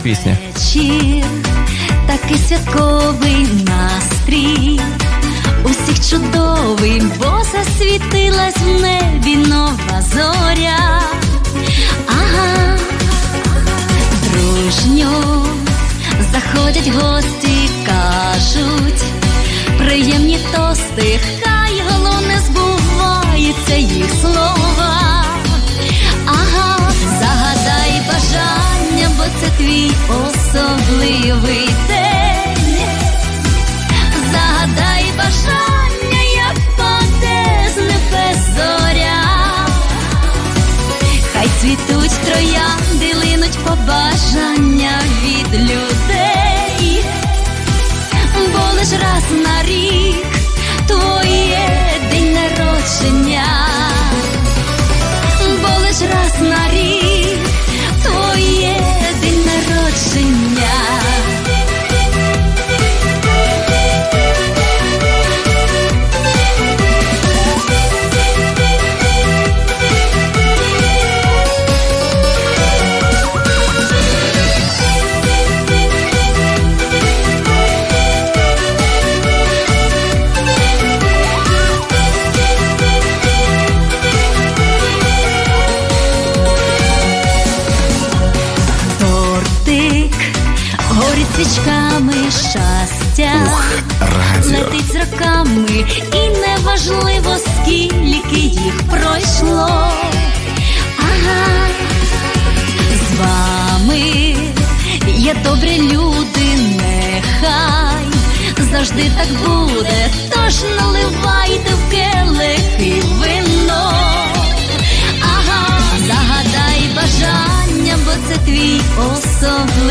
пісня. Вечір, такий святковий настрій, усіх чудовий, бо засвітилась в небі нова зоря. Ага, дружньо заходять гості, кажуть, приємні тости, особливий день. Загадай бажання, як паде з небес зоря. Хай цвітуть троянди, линуть побажання від людей, бо лиш раз на рік горить свічками щастя, Радіо. летить з роками, і неважливо, скільки їх пройшло. Ага, з вами є добрі люди, нехай завжди так буде, тож наливайте в келихи вино. Ага, загадай бажання, бо це твій особливий.